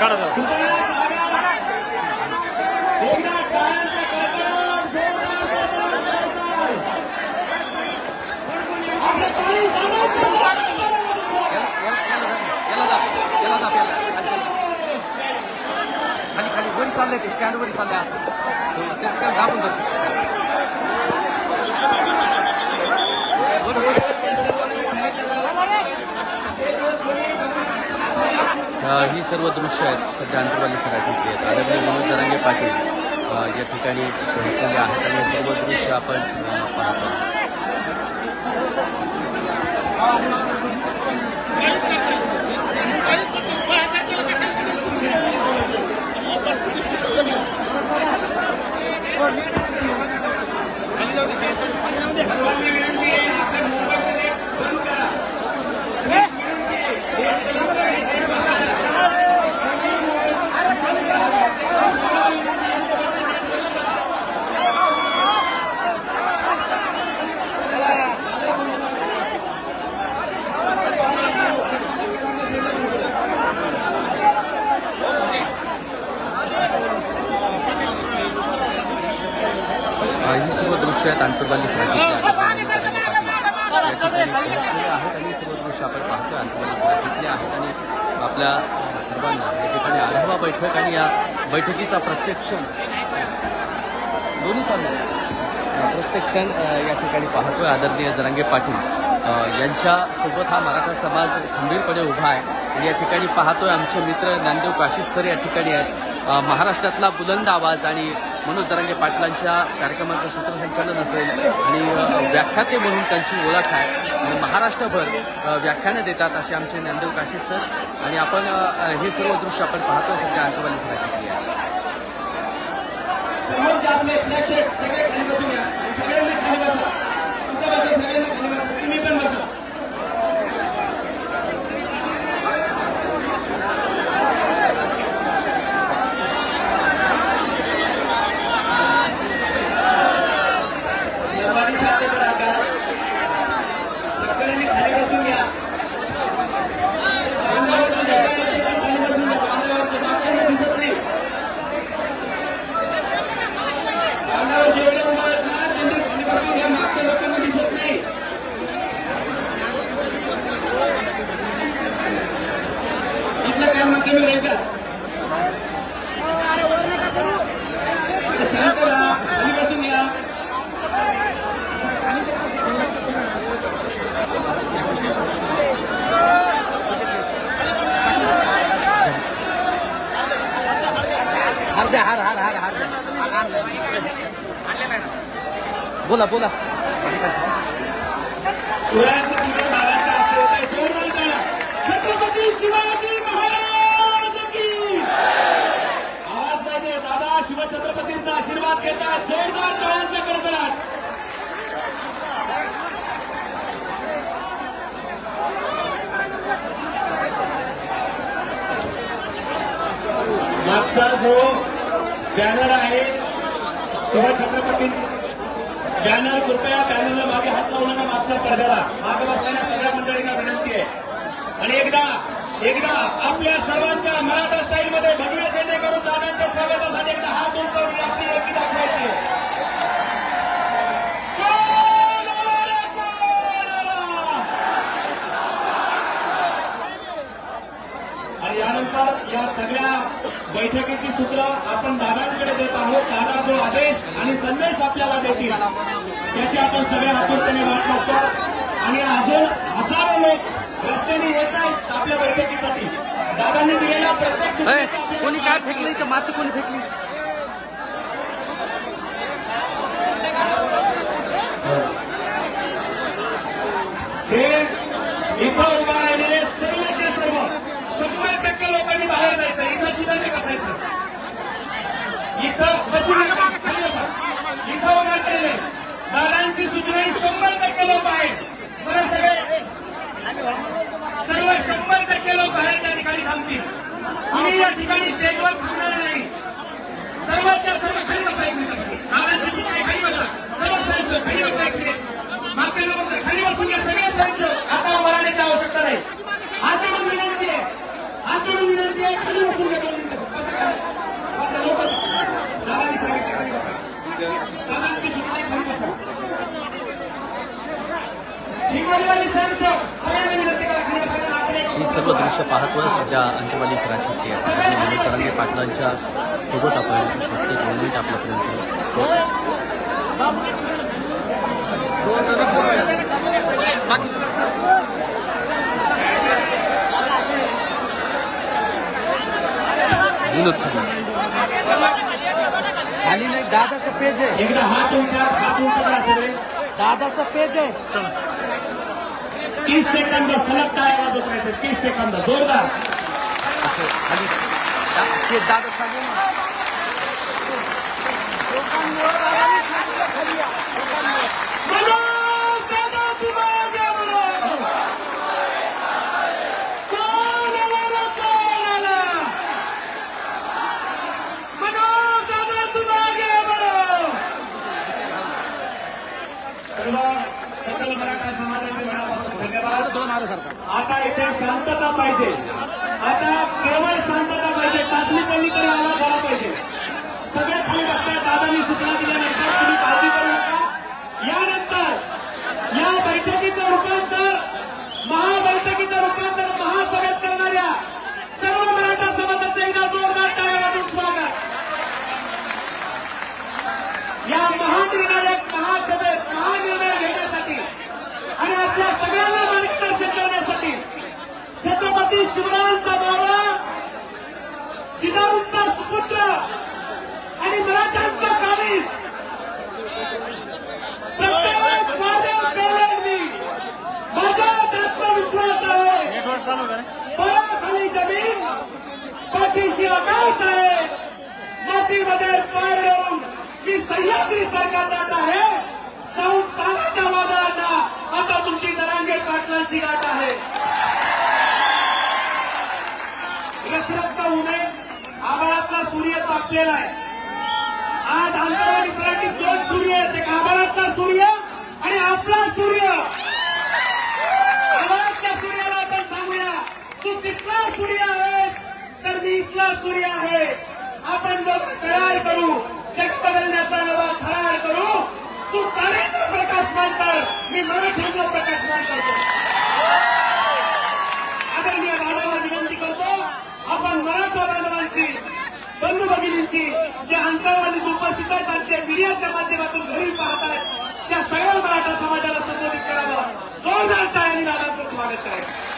काढा. खाली खाली वर चाललंय ते स्टँड वर चाललंय असं. त्याला दाबून धर वर वर. ही सर्व दृश्य आहेत. सध्या अंतर्वाली सराठी आहेत. आदरणीय मनोज जरांगे पाटील या ठिकाणी पोहोचलेले आहेत. आणि सर्व दृश्य आपण पाहतो सर्वांनी विनंती आहे आपल्या मोबाईलमध्ये बंद करा विनंती आहे. अ, ही सर्व दृश्य आहेत अंतर्वाली सराठीतली आदरणीय मनोज जरांगे पाटील या ठिकाणी पोहोचलेले आहेत आणि ही सर्व दृश्य आपण पाहतो अंतर्वाली सराठीतली आहेत आणि आपल्या अ, सर्वांना या ठिकाणी आढावा बैठक आणि या बैठकीचा प्रत्यक्ष दोन्ही चालू प्रत्येक क्षण या ठिकाणी पाहतोय आदरणीय जरांगे पाटील. यांच्यासोबत हा मराठा समाज खंबीरपणे उभा आहे. या ठिकाणी पाहतोय आमचे मित्र ज्ञानदेव काशीद सर या ठिकाणी आहेत. महाराष्ट्रातला बुलंद आवाज आणि मनोज दरांगे पाटलांच्या कार्यक्रमाचं सूत्रसंचालन असेल आणि व्याख्याते म्हणून त्यांची ओळख आहे. आणि महाराष्ट्रभर व्याख्यानं देतात असे आमचे ज्ञानदेव काशीद सर. आणि आपण हे सर्व दृश्य आपण पाहतोय सध्या अंतर्वाली सराठी आहे समोरचे आपले फ्लॅगशिप सगळे खाली बसून घ्या सगळ्यांनी खाली बसा तुमच्या बसा सगळ्यांना खाली बसा तुम्ही पण बसा सर्वांनी शांत करा का सगळ्यांनी खाली बसून घ्या अंगावरचं सगळ्यांनी खाली बसून घ्या अंगावरचं बाकीच्यांना दिसत नाही अंगावर जेवढे उभा आहेत ना त्यांनी खाली बसून घ्या मागच्या लोकांना दिसत नाही इथलं काय म्हणते मी नाही का आता शांत राहा खाली बसून घ्या हार द्या हार हार हार हार द्या बोला बोला शिवरायांचं तुमचं महाराष्ट्र असलं काय जोरदार टाळ्या. छत्रपती शिवाजी महाराज की आवाज पाहिजे दादा शिवछत्रपतींचा आशीर्वाद घेतात जोरदार टाळ्यांचा कडकडाट मागचा जो बॅनर आहे. शिवछत्रपती बॅनर कृपया बॅनरला मागे हात लावू नका मागच्या पडद्याला मागे बसलेल्या सगळ्या मंडळींना विनंती आहे. आणि एकदा एकदा आपल्या सर्वांच्या मराठा स्टाईल मध्ये भगव्या झेंडे करून दादांच्या स्वागतासाठी एकदा हात उंचवली आपली एकी दाखवायची यानंतर या सगळ्या बैठकीची सूत्र आपण दादांकडे देत आहोत. दादा जो आदेश आणि संदेश आपल्याला देतील त्याची आपण सगळे आतुरतेने वाट बघतो. आणि अजून हजारो लोक रस्त्याने येत आहेत आपल्या बैठकीसाठी. दादांनी दिलेल्या प्रत्येक कोणी काय फेकली तर माती कोणी फेकली? हे इथं उभा राहिलेले सर्वचे सर्व शंभर टक्के लोकांनी बाहेर जायचं इथं सुद्धा नाही बसायचं इथं बसून नका, खाली बसा. इथं उभा राहिलेले दादांची सूचना ही शंभर टक्के लोक आहेत जरा सगळे सर्व शंभर टक्के लोक बाहेर त्या ठिकाणी थांबतील. आम्ही या ठिकाणी स्टेजवर थांबणार नाही. सर्वांच्या सर्व खाली बसा एक मिनिटासाठी दादांची सूचना खाली बसा. सर्व साहेब खाली बसा एक मिनिट. मागच्या लोक खाली बसून घ्या सगळे साहेब आता उभारण्याची आवश्यकता नाही हात जोडून विनंती आहे हात जोडून विनंती आहे खाली बसून घ्या तुम्ही. हिंगोलीवाली स्वयंसेवक सगळ्यांनी विनंती करा खाली बसायला नातेवाईक ही सर्व दृश्य पाहतोय. सध्या अंतवाली सराठीची आहे. तरंगे पाटलांच्या सोबत आपण प्रत्येक मोमेंट आपल्यापर्यंत खाली नाही दादाचं पेज आहे. एकदा उंचा करा सगळे. दादाचं पेज आहे. तीस सेकंद सलग टाळ्या वाजत राहायचे तीस सेकंद जोरदार दादा तुम्हाला बोलो कोण आला रे कोण आला मनोज दादा तुम्हाला बोलो सर्व सकल मराठा समाजाचे मनापासून धन्यवाद आता इथे शांतता पाहिजे. आता केवळ शांतता पाहिजे. तातली पडली तरी आवाज झाला पाहिजे. सगळे खाली बसतात दादांनी सूचना दिल्यानंतर तुम्ही काळजी करू नका. यानंतर या बैठकीचं रूपांतर महाबैठकीचं रूपांतर महासभेत करणाऱ्या सर्व मराठा समाजाचं एकदा जोरदार टाळ्या स्वागत. या महा महासभेत महानिर्णय घेण्यासाठी आणि आपल्या सगळ्यांना मार्गदर्शन करण्यासाठी छत्रपती शिवरायांचा मावळा जिजाऊंचा सुपुत्र आणि मराठ्यांचा कालीस प्रत्येक वाद्यात पेरलेल मी माझ्यात आत्मविश्वास आहे पायाखाली जमीन पाठीशी मातीमध्ये पाय रोवून मी सह्याद्री सरकार जात आहे. जाऊन सांगा त्या वादळांना आता तुमची दरांगे पाटलांची गाठ आहे. रखरखता उन्हे आबाळातला सूर्य तापलेला आहे. आज आंतरवादी सरांची दोन सूर्य आहेत. एक आबाळातला सूर्य आणि आपला सूर्य आबाळातल्या सूर्याला आपण सांगूया तू तिथला सूर्य आहेस तर मी इथला सूर्य आहे आपण दोघं करार करू जग बदलण्याचा नवा करार करू तू तारेचा प्रकाशमान कर मी मराठ्यांना प्रकाशमान करतो आदरणीय दादांना विनंती करतो आपण मराठा बांधवांशी बंधू भगिनींशी जे अंतरवालीत उपस्थित आहेत आणि जे मीडियाच्या माध्यमातून घरी पाहतायत त्या सगळ्या मराठा समाजाला संबोधित करावं. जोरदार टाळ्यांनी दादांचं स्वागत करायचं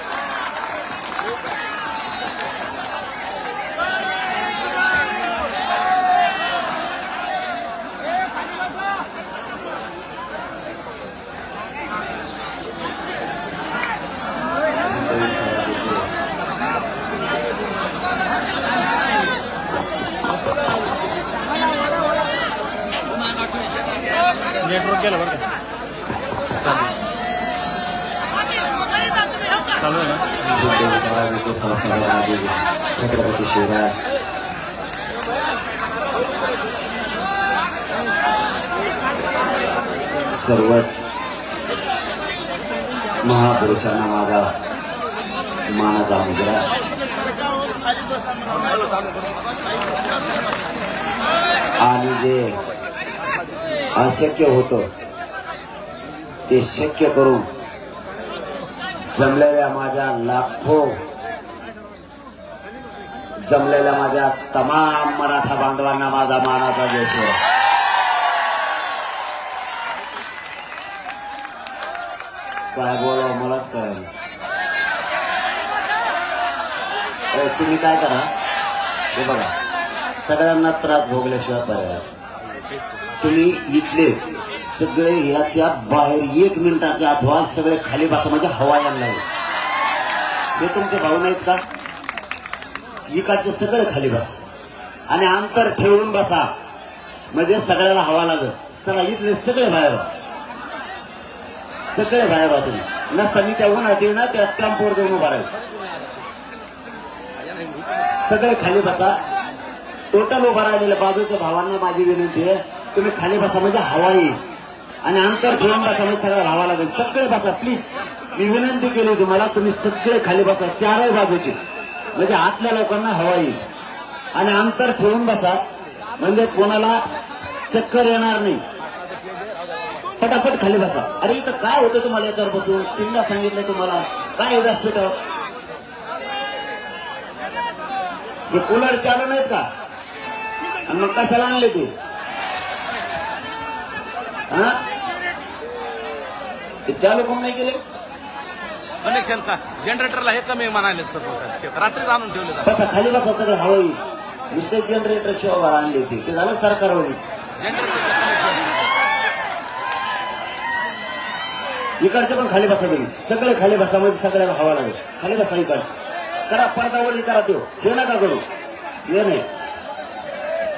नेटवर्क बरं का. चालेल. चालू आहे ना? छत्रपती शिवराय सर्वच महापुरुषांना माझा मानाचा मुजरा आणि जे अशक्य होतं. ते शक्य करून जमलेल्या माझ्या लाखो जमलेल्या माझ्या तमाम मराठा बांधवांना माझा मानाचा देश आहे. काय बोलावं मलाच कळेल तुम्ही काय करा? हे बघा सगळ्यांना त्रास भोगल्याशिवाय पर्याय तुम्ही इथले सगळे याच्या बाहेर एक मिनिटाच्या आत व्हा सगळे खाली बसा म्हणजे हवा यांना लागेल. हे तुमचे भाऊ नाहीत का? इकाचे सगळे खाली बसा आणि अंतर ठेवून बसा. म्हणजे सगळ्याला हवा लागत चला इथले सगळे बाहेर सगळे बाहेर व्हा तुम्ही. नसता मी त्या उन्हात ना त्या कॅम्पवर जाऊन उभा राहील. सगळे खाली बसा. टोटल उभा राहिलेल्या बाजूच्या भावांना माझी विनंती आहे तुम्ही खाली बसा म्हणजे हवा येईल. आणि अंतर ठेवून बसा म्हणजे सगळं व्हावा लागेल. सगळे बसा प्लीज मी विनंती केली तुम्हाला तुम्ही सगळे खाली बसा चारही बाजूचे. म्हणजे आतल्या लोकांना हवा येईल. आणि अंतर ठेवून बसा म्हणजे कोणाला चक्कर येणार नाही. पटापट खाली बसा. अरे इथं काय होतं तुम्हाला याच्यावर बसून? तीनदा सांगितलं तुम्हाला. काय आहे व्यासपीठावर? हे कूलर चालू नाहीत का? आणि मग कशाला आणले ते? हा? ते चालू कोण नाही केले? कनेक्शन का? जनरेटरला हे कमी म्हणाले सर रात्रीच आणून ठेवले जातात. बसा खाली बसा सगळं हवं नुसते जनरेटर शिवाय आणले ते. ते झालं जनरेटरचं कनेक्शन इकडचे पण खाली बसा तुम्ही. सगळे खाली बसा म्हणजे सगळ्याला हवा लागेल. खाली बसा इकडचे. करा पडद्यावर करा देऊ हे नका करू. हे नाही.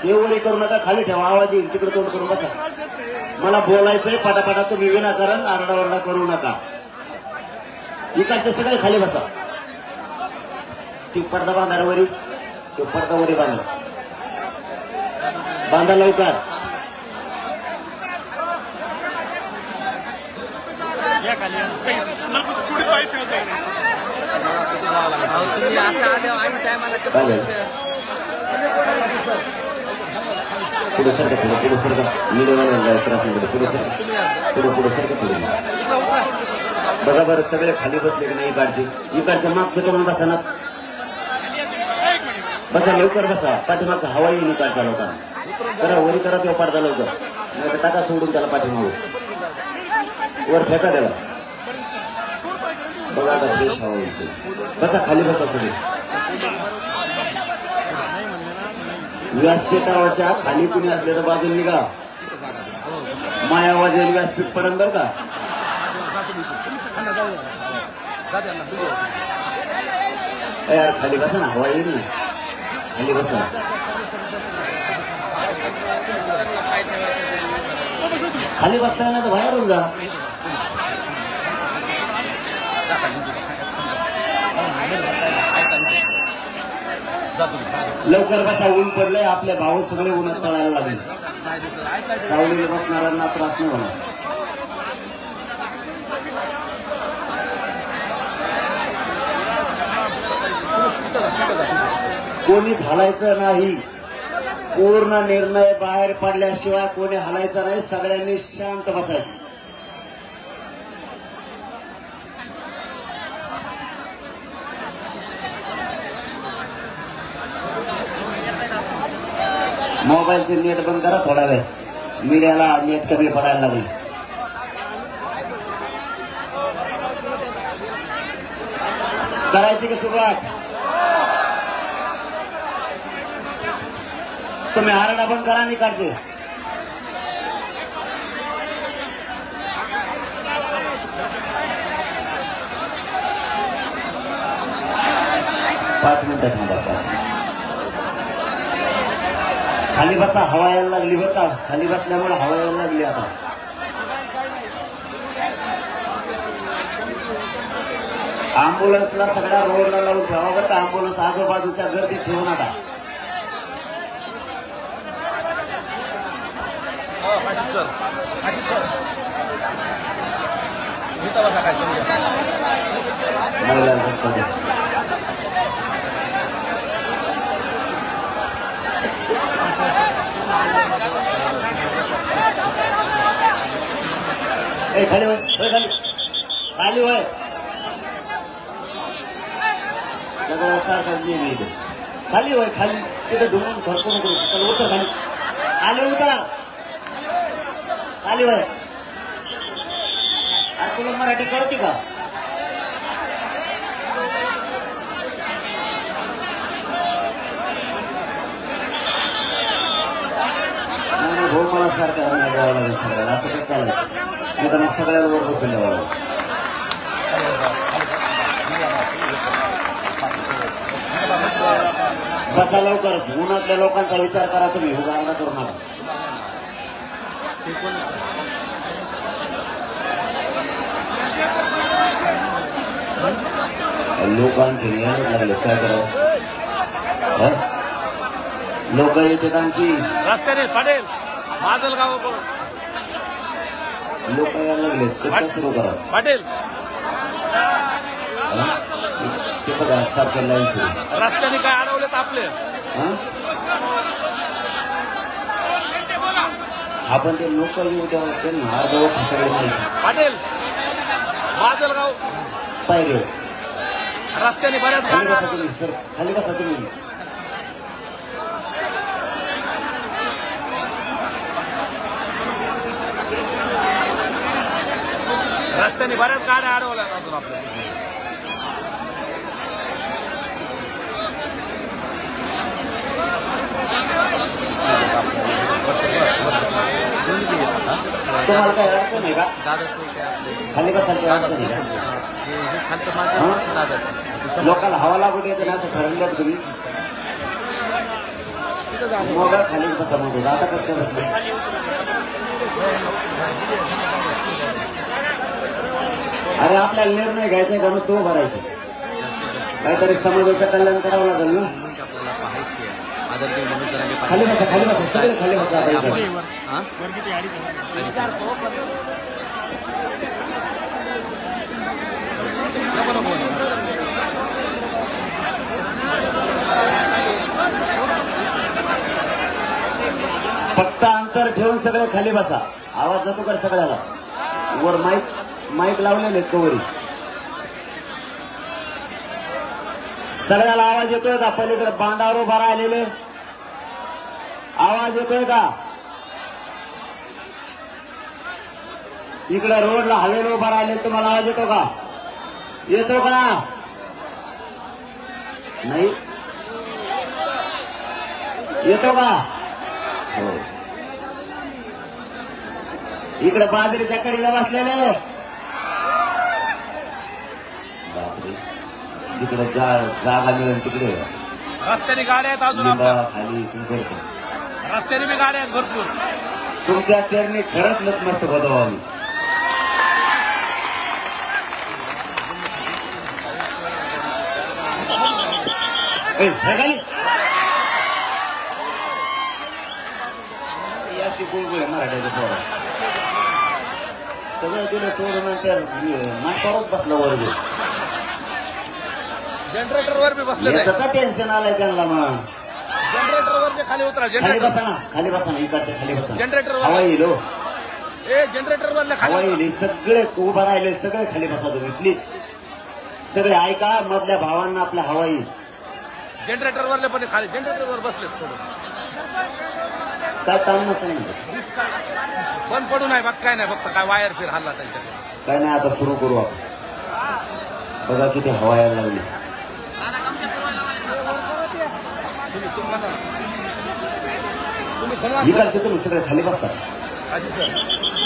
हे वरी करू नका खाली ठेवा. आवाज येईल. तिकडे तोंड करून बसा. मला बोलायचंय पाटापाटा तुम्ही विनाकारण आरडाओरडा करू नका. इकडचे सगळे खाली बसा. ती पडदा बांधा रे वरी तो पडदा वरी बांधा. बांधा लवकर. चालेल. व्हायचं? पुढे सरका थोडं पुढे सरका. मीडियावर त्रास नाही पुढे सरका. पुढे पुढे सरका थोडं बघा बरं सगळे खाली बसले की नाही इकडचे? इकडच्या मागचं करून बसा ना. बसा लवकर बसा. पाठीमागचा हवा येईल इकडच्या लोकांना. करा वरी करा तेव्हा पडदा लवकर. नाही तर टाका सोडून त्याला पाठीमागू. वर फेका त्याला. बघा आता फ्रेश हवा यायची. बसा खाली बसा सगळे. व्यासपीठावरच्या खाली कुणी असले तर बाजूला निघा. माया वाजेल व्यासपीठ पडन बर का? यार खाली बसा ना हवा येईल ना. खाली बसा. खाली बसता येणार तर बाहेरून जा. लवकर बसा ऊन पडलंय आपले भाऊ सगळे उन्हात तळायला लागले. सावलीला बसणाऱ्यांना त्रास नाही होणार. कोणीच हलायचं नाही. पूर्ण निर्णय बाहेर पडल्याशिवाय कोणी हलायचं नाही. सगळ्यांनी शांत बसायचं. मोबाईलचे नेट बंद करा थोडा वेळ. मीडियाला नेट कमी पडायला लागलं. करायची की सुरुवात? तुम्ही हरणा बंद करा आणि पाच मिनिटं थांबा पाच मिनिट. खाली बसा हवा यायला लागली बरं का? खाली बसल्यामुळे हवा यायला लागली आता. अँब्युलन्सला सगळ्या रोडला लावून ठेवा बरं का? अँब्युलन्स आजूबाजूच्या गर्दीत ठेवू नका. हो. महिला बसता ए खाली वय खाली. खाली वय सगळं सारखं नेहमी इथे. खाली वय खाली. तिथं ढुंगून खरकू नको चल उतर खाली. आले उतर. खाली वय अरे तुला मराठी कळते का? भाऊ मला सारखा नाही द्यावा लागेल सगळ्याला. असं काय चालायचं नाही तर मग सगळ्याला वर बसून द्यावा लागेल. बसा लवकर. उन्हातल्या लोकांचा विचार करा तुम्ही. उगारणा करू नका. लोक आणखी लागले काय करावं? लोक येतात आणखी. रस्त्याने पडेल माजलगाव लोक यायला लागले कसं सुरू करा पाटील ते बघा सारखं लाईन सुरू. रस्त्याने काय अडवलेत आपले. हा? आपण ते लोक येऊ द्या त्यांना अर्धवट सगळे माहिती. पाटील माजलगाव पाहिजे रस्त्याने बऱ्याच खाली गाड्या तुम्ही सर. खाली बसा तुम्ही. रस्त्याने बऱ्याच गाड्या अडवल्या अजून आपल्या तुम्हाला काही अडचण आहे का? खाली बसायला काही अडचण आहे का? लोकांना हवा लागू द्यायचं ना असं ठरवलं तुम्ही? मग खाली बसा म्हणतो आता कसं काय बसलं अरे आपल्याला निर्णय घ्यायचा का? नुसतं उभं राहायचं. काहीतरी समाजाचं कल्याण करावं लागेल ना? खाली बसा खाली बसा. सगळे खाली बसा आता फक्त अंतर ठेवून सगळे खाली बसा. आवाज जातो का सगळ्याला? वर माईक माईक लावलेले आहेत कवरी. सगळ्याला आवाज येतोय का? पलीकडे बांधावर उभा राहिलेले. आवाज येतोय का? इकडे रोडला हवेल उभा राहिले तुम्हाला आवाज येतो का? येतो का? नाही. येतो का? हो. इकडे बाजरीच्या कडीला बसलेले. जिकडे जागा मिळेल तिकडे. रस्त्याने गाड्या आहेत अजून खाली रस्त्याने बी गाड्या आहेत भरपूर. तुमच्या चरणी खरंच हे काय? ही अशी गुळगुळ आहे मराठ्याच्या पोरा सगळं दिलं सोडून त्या माठावरच बसला वर्ग जनरेटर वर बी बसले याचं का टेन्शन आलंय त्यांना मग? जनरेटर वर बी खाली उतरा खाली जनरेटर बसा ना खाली बसा ना इकडच्या खाली बसा. जनरेटर वर. हवा येईल हो. ए जनरेटर वरले हवा खाली येईल सगळे उभा राहिले सगळे खाली बसा तुम्ही प्लीज सगळे ऐका मधल्या भावांना आपल्या हवा येईल. जनरेटर वरले पण खाली जनरेटर वर बसले थोडं. काय ताण नसेल बंद पडू नाही बघ काय नाही फक्त काय वायर फिर हल्ला त्यांच्याकडे. काय नाही आता सुरू करू आपण. बघा किती हवा यायला लागली तुम्ही तुम्हाला तुम्ही खरं इकडचे तुम्ही सगळे खाली बसता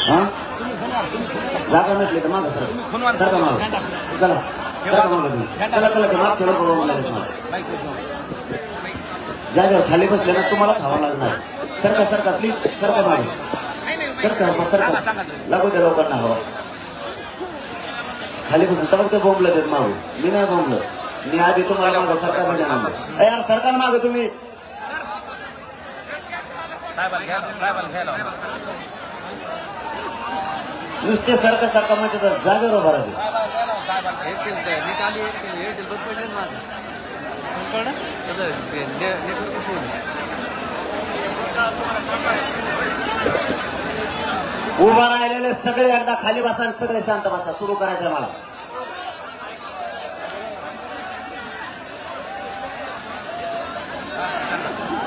हा? जागा नसली तर मागा सर? सारखा माग? चला. सारखा मागा तुम्ही? चला चला ते मागचे लोक जागेवर खाली बसले ना तुम्हाला खावा लागणार. सरका सरका प्लीज सरका मागे? सरका मग सरका लागू द्या लोकांना हवा. खाली बसून तर मग ते बोंबलं देत मागू मी नाही बोंबलं मी आधी तुम्हाला माझं सरकारमध्ये आणलं. यार सरकार माग तुम्ही. नुसते सरकार सरकार म्हणजे तर जागेवर उभा राहते. उभा राहिलेले सगळे एकदा खाली बसा आणि सगळे शांत बसा. सुरू करायचंय मला.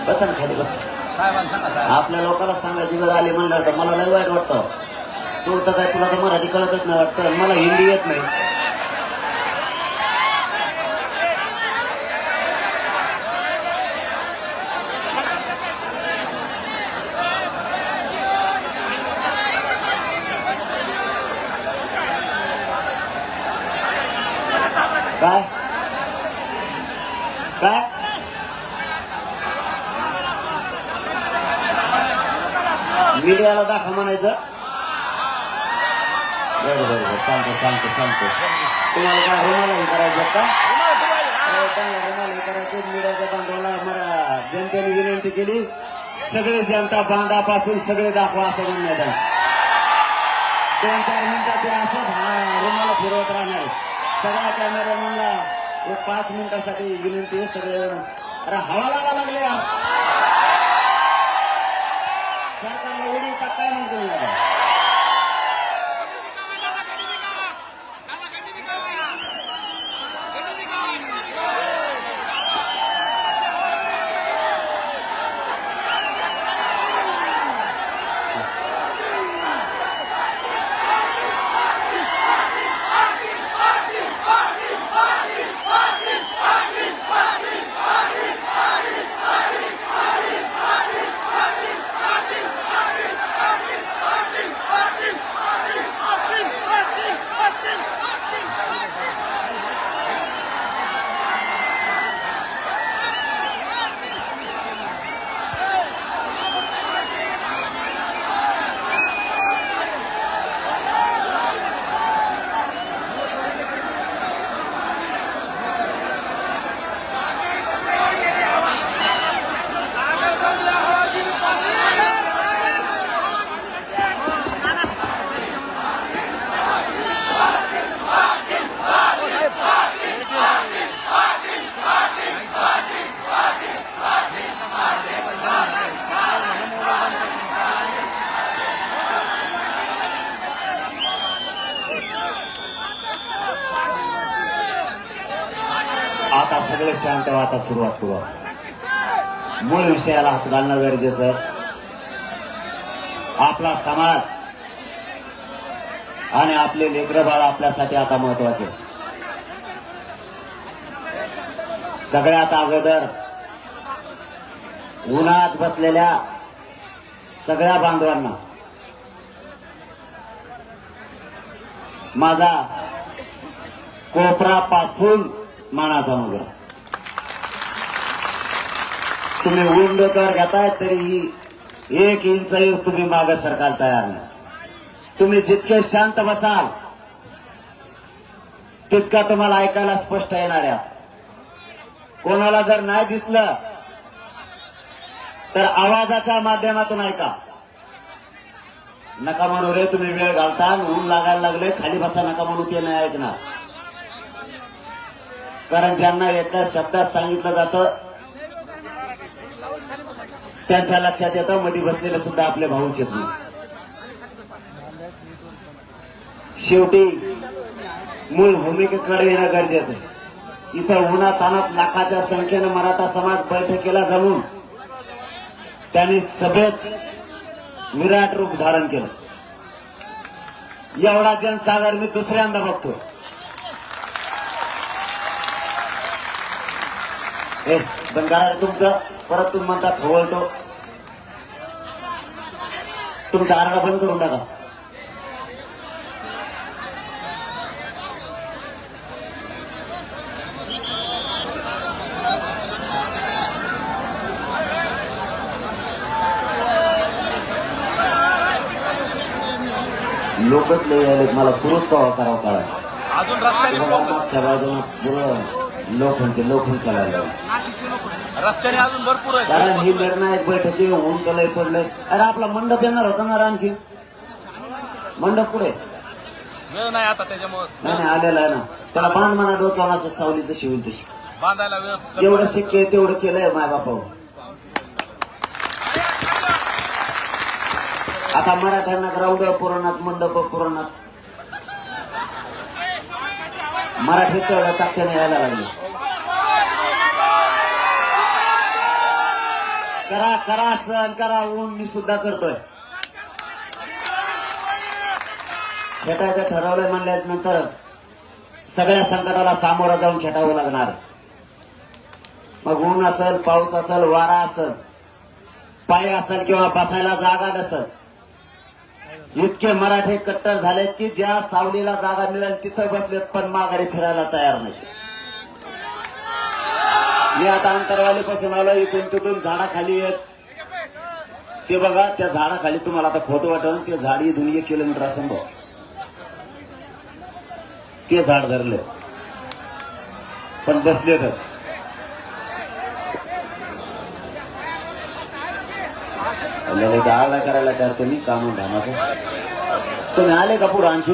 बसा ना खाली बसा. आपल्या लोकांना सांगायची वेळ आली म्हणल्यावर तर मला लय वाईट वाटतं. तू तर काय तुला तर मराठी कळतच नाही वाटतं. मला हिंदी येत नाही काय काय मीडियाला दाखा म्हणायचं. बरं बरं बरं. सांगतो सांगतो सांगतो. तुम्हाला काय रुमाला हे करायचं का? हो, रुमाला हे करायचे मीडियाच्या बांधवाला मला जनतेने विनंती केली. सगळे जनता बांधापासून सगळे दाखवा असं म्हणण्यात आलं दोन चार मिनिटात ते असत हा रुमाला फिरवत राहणार सगळ्या कॅमेरामॅनला एक पाच मिनिटासाठी विनंती आहे. सगळे जण अरे हवा लागा लागले सरकारला उडी काय म्हणतो? पुढं. मूळ विषयाला हात घालणं गरजेचं आहे. आपला समाज आणि आपले लेकर बाळ आपल्यासाठी आता महत्त्वाचे सगळ्यात अगोदर उन्हात बसलेल्या सगळ्या बांधवांना माझा कोपरापासून मानाचा मुजरा. तुम्ही ऊन डोक्यावर घेताय तरीही एक इंचही तुम्ही मागे सरकार तयार नाही. तुम्ही जितके शांत बसाल तितका तुम्हाला ऐकायला स्पष्ट येणार आहे. कोणाला जर नाही दिसलं तर आवाजाच्या माध्यमातून ऐका. नका म्हणू रे तुम्ही वेळ घालता ऊन लागायला लागले खाली बसा नका म्हणू ते नाही ऐकणार. कारण ज्यांना एका शब्दात सांगितलं जातं त्यांच्या लक्षात येतं मध्ये बसलेलं सुद्धा आपले भाऊच येत नाही. शेवटी मूळ भूमिकेकडे येणं गरजेचं आहे. इथं उन्हा तानात लाखाच्या संख्येनं मराठा समाज बैठकीला जमून त्यांनी सभेत विराट रूप धारण केलं. एवढा जनसागर मी दुसऱ्यांदा बघतो ए बंद तुमचं परत तुम्ही म्हणता खवळतो. तुमचा आरडा बंद करून टाका लोकच लय आलेत. मला सुरूच कवा करावं कळा अजून मागच्या बाजूला पुरं. लोखंडचे लोखंड चालायला लागले. रस्त्याने अजून भरपूर कारण ही निर्णायक बैठक आहे, ऊन तलय पडलंय. अरे आपला मंडप येणार होता ना आणखी मंडप पुढे वेळ नाही आता त्याच्यामुळे. नाही नाही आलेला आहे ना. त्याला बांध म्हणा डोक्यावर असं सावलीचं शिवून तशी. बांधायला वेळ जेवढं शक्य आहे तेवढं केलंय माय बापावर. आता मराठ्यांना ग्राउंड पुराणात मंडप पुराणात. मराठीत तेवढ्या ताकदीने यायला लागले. करा करा सहन करा ऊन मी सुद्धा करतोय. खेटायचं ठरवलंय म्हणल्यानंतर सगळ्या संकटाला सामोरं जाऊन खेटावं लागणार. मग ऊन असेल पाऊस असेल वारा असेल पाय असेल किंवा बसायला जागा नसेल इतके मराठे कट्टर झालेत की ज्या सावलीला जागा मिळेल तिथं बसलेत पण माघारी फिरायला तयार नाही मी आता अंतरवालीपासून आलो इथून तिथून झाडाखाली येत. ते बघा त्या झाडाखाली तुम्हाला आता खोटं वाटलं ते झाड इथून एक किलोमीटर असं बघ ते झाड धरले पण बसलेतच. आपल्याला इथं आळा करायला तयार तुम्ही काम धामाचं तुम्ही आले का पुढं आणखी?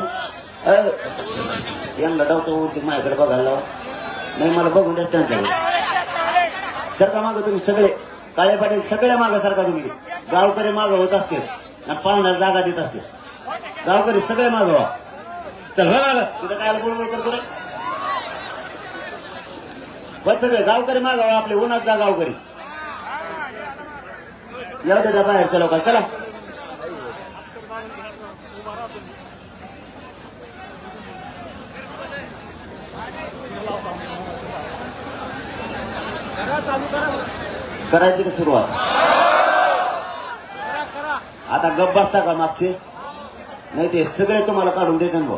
अ, या लढावचं माझ्याकडे बघायला लावा. नाही मला बघून द्या त्यांच्याकडे सरका मागं तुम्ही सगळे. काळे पाटील सगळ्या मागं सरका तुम्ही. गावकरी मागं होत असते आणि पाहुण्याला जागा देत असते गावकरी सगळे मागवा चल हो मागं. तिथं काय बोलबोल करतो रे बस सगळे गावकरी मागावा आपले. उन्हात जा गावकरी. येऊ दे त्या बाहेरच्या लोकांना चला करायची का सुरुवात आता गप बसता का मागचे? नाही ते सगळे तुम्हाला काढून देते ना भाऊ.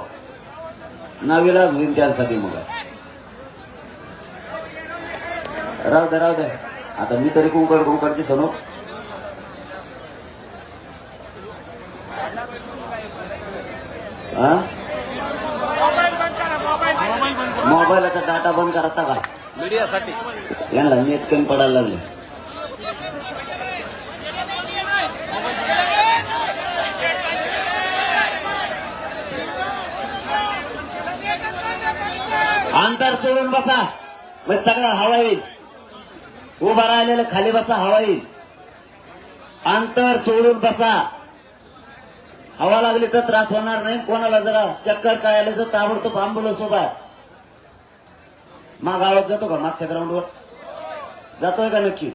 होईन त्यांसाठी मग राहू दे राहू दे. आता मी तरी कुंकड कुंकडची सणू मोबाईलचा डाटा बंद करता का मीडियासाठी. यांना नेट कमी पडायला लागले. अंतर सोडून बसा. मग सगळं हवा येईल. उभा राहिलेलं खाली बसा हवा येईल. अंतर सोडून बसा. हवा लागली तर त्रास होणार नाही. कोणाला जरा चक्कर काय आले तर ताबडतोब अँब्युलन्स उभा. आहे. माग आवाज जातो का मागच्या ग्राउंडवर जातोय का नक्की